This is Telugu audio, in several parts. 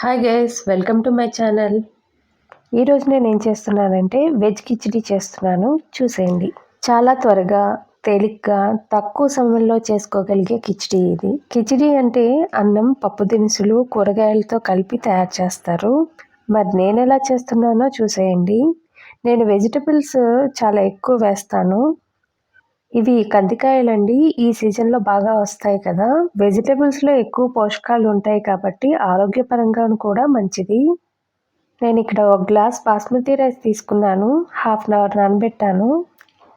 Hi guys welcome to my channel ఈరోజు నేను ఏం చేస్తున్నానంటే వెజ్ కిచిడి చేస్తున్నాను. చూసేయండి. చాలా త్వరగా తేలిగ్గా తక్కువ సమయంలో చేసుకోగలిగే కిచిడి ఇది. కిచిడి అంటే అన్నం పప్పు దినుసులు కూరగాయలతో కలిపి తయారు చేస్తారు. మరి నేను ఎలా చేస్తున్నానో చూసేయండి. నేను వెజిటబుల్స్ చాలా ఎక్కువ వేస్తాను. ఇవి కందికాయలండి. ఈ సీజన్లో బాగా వస్తాయి కదా. వెజిటేబుల్స్లో ఎక్కువ పోషకాలు ఉంటాయి కాబట్టి ఆరోగ్యపరంగా కూడా మంచిది. నేను ఇక్కడ ఒక గ్లాస్ బాస్మతి రైస్ తీసుకున్నాను. హాఫ్ అన్ అవర్ నానబెట్టాను.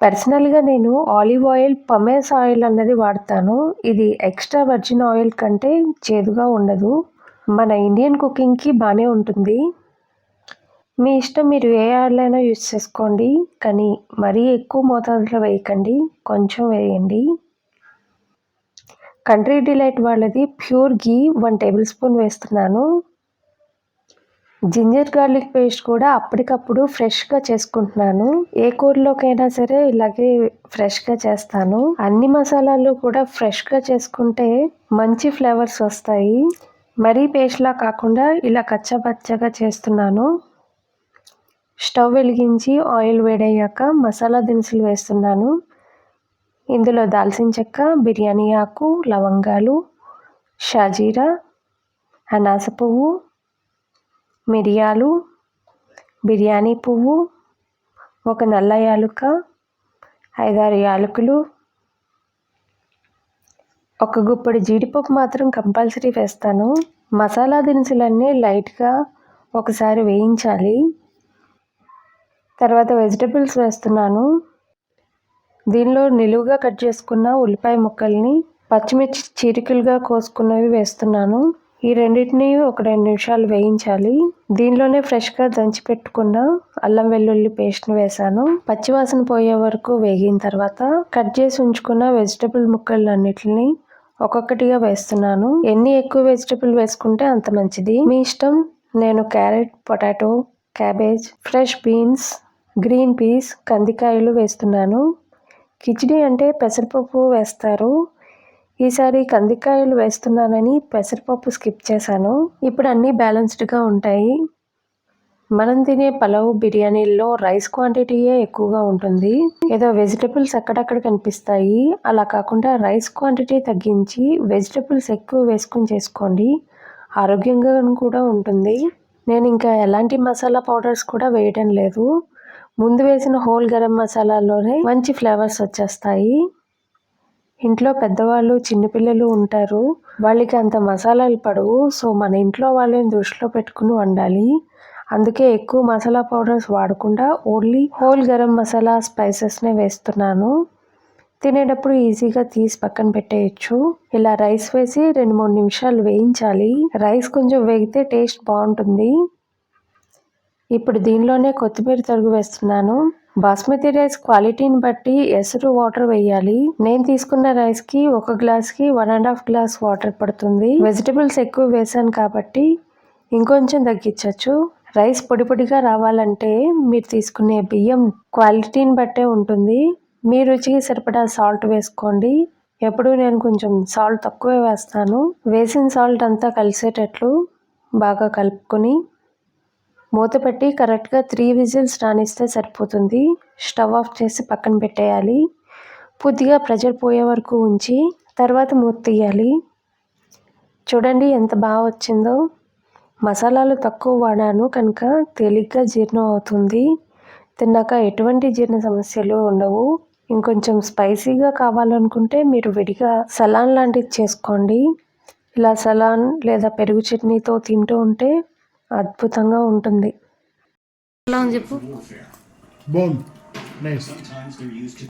పర్సనల్గా నేను ఆలివ్ ఆయిల్ పమేస్ ఆయిల్ అన్నది వాడతాను. ఇది ఎక్స్ట్రా వర్జిన్ ఆయిల్ కంటే చేదుగా ఉండదు. మన ఇండియన్ కుకింగ్కి బాగానే ఉంటుంది. మీ ఇష్టం మీరు ఏ ఆయిల్ యూజ్ చేసుకోండి కానీ మరీ ఎక్కువ మోతాదులో వేయకండి కొంచెం వేయండి. కంట్రీ డిలైట్ వాళ్ళది pure ghee one tablespoon వేస్తున్నాను. జింజర్ గార్లిక్ పేస్ట్ కూడా అప్పటికప్పుడు ఫ్రెష్గా చేసుకుంటున్నాను. ఏ కూరలోకైనా సరే ఇలాగే ఫ్రెష్గా చేస్తాను. అన్ని మసాలాలు కూడా ఫ్రెష్గా చేసుకుంటే మంచి ఫ్లేవర్స్ వస్తాయి. మరీ పేస్ట్లా కాకుండా ఇలా కచ్చబచ్చగా చేస్తున్నాను. స్టవ్ వెలిగించి ఆయిల్ వేడయ్యాక మసాలా దినుసులు వేస్తున్నాను. ఇందులో దాల్చిన చెక్క బిర్యానీ ఆకు లవంగాలు షాజీరా అనాస పువ్వు మిరియాలు బిర్యానీ పువ్వు ఒక నల్ల యాలుక ఐదారు యాలకులు ఒక గుప్పడి జీడిపప్పు మాత్రం కంపల్సరీ వేస్తాను. మసాలా దినుసులన్నీ లైట్గా ఒకసారి వేయించాలి. తర్వాత వెజిటబుల్స్ వేస్తున్నాను. దీనిలో నిలువుగా కట్ చేసుకున్న ఉల్లిపాయ ముక్కల్ని పచ్చిమిర్చి చీరికలుగా కోసుకున్నవి వేస్తున్నాను. ఈ రెండింటిని ఒక రెండు నిమిషాలు వేయించాలి. దీనిలోనే ఫ్రెష్గా దంచి పెట్టుకున్న అల్లం వెల్లుల్లి పేస్ట్ని వేసాను పచ్చివాసన పోయే వరకు వేగిన తర్వాత కట్ చేసి ఉంచుకున్న వెజిటబుల్ ముక్కలన్నిటిని ఒక్కొక్కటిగా వేస్తున్నాను. ఎన్ని ఎక్కువ వెజిటబుల్ వేసుకుంటే అంత మంచిది. మీ ఇష్టం. నేను carrot potato cabbage fresh beans green peas కందికాయలు వేస్తున్నాను. కిచిడి అంటే పెసరపప్పు వేస్తారు. ఈసారి కందికాయలు వేస్తున్నానని పెసరపప్పు స్కిప్ చేశాను. ఇప్పుడు అన్నీ బ్యాలెన్స్డ్గా ఉంటాయి. మనం తినే పలావ్ బిర్యానీల్లో రైస్ క్వాంటిటీయే ఎక్కువగా ఉంటుంది. ఏదో వెజిటబుల్స్ అక్కడక్కడ కనిపిస్తాయి. అలా కాకుండా రైస్ క్వాంటిటీ తగ్గించి వెజిటబుల్స్ ఎక్కువ వేసుకొని చేసుకోండి. ఆరోగ్యంగా కూడా ఉంటుంది. నేను ఇంకా ఎలాంటి మసాలా పౌడర్స్ కూడా వేయడం లేదు. ముందు వేసిన హోల్ గరం మసాలాలోనే మంచి ఫ్లేవర్స్ వచ్చేస్తాయి. ఇంట్లో పెద్దవాళ్ళు చిన్నపిల్లలు ఉంటారు. వాళ్ళకి అంత మసాలాలు పడవు. సో మన ఇంట్లో వాళ్ళని దృష్టిలో పెట్టుకుని వండాలి. అందుకే ఎక్కువ మసాలా పౌడర్స్ వాడకుండా ఓన్లీ హోల్ గరం మసాలా స్పైసెస్నే వేస్తున్నాను. తినేటప్పుడు ఈజీగా తీసి పక్కన పెట్టేయచ్చు. ఇలా రైస్ వేసి రెండు మూడు నిమిషాలు వేయించాలి. రైస్ కొంచెం వేగితే టేస్ట్ బాగుంటుంది. ఇప్పుడు దీనిలోనే కొత్తిమీర తరుగు వేస్తున్నాను. బాస్మతి రైస్ క్వాలిటీని బట్టి ఎసరు వాటర్ వేయాలి. నేను తీసుకున్న రైస్కి ఒక గ్లాస్కి one and half glass water పడుతుంది. వెజిటబుల్స్ ఎక్కువ వేసాను కాబట్టి ఇంకొంచెం తగ్గించవచ్చు రైస్ పొడి పొడిగా రావాలంటే మీరు తీసుకునే బియ్యం క్వాలిటీని బట్టే ఉంటుంది. మీ రుచికి సరిపడా సాల్ట్ వేసుకోండి. ఎప్పుడు నేను కొంచెం సాల్ట్ తక్కువే వేస్తాను. వేసిన సాల్ట్ అంతా కలిసేటట్లు బాగా కలుపుకొని మూత పెట్టి కరెక్ట్గా త్రీ విజిల్స్ రానిస్తే సరిపోతుంది. స్టవ్ ఆఫ్ చేసి పక్కన పెట్టేయాలి. పూర్తిగా ప్రెజర్ పోయే వరకు ఉంచి తర్వాత మూత తీయాలి. చూడండి ఎంత బాగా వచ్చిందో. మసాలాలు తక్కువ వాడాను కనుక తేలిగ్గా జీర్ణం అవుతుంది. తిన్నాక ఎటువంటి జీర్ణ సమస్యలు ఉండవు. ఇంకొంచెం స్పైసీగా కావాలనుకుంటే మీరు విడిగా సలాన్ లాంటిది చేసుకోండి. ఇలా సలాన్ లేదా పెరుగు చట్నీతో తింటూ ఉంటే అద్భుతంగా ఉంటుంది. చెప్పు?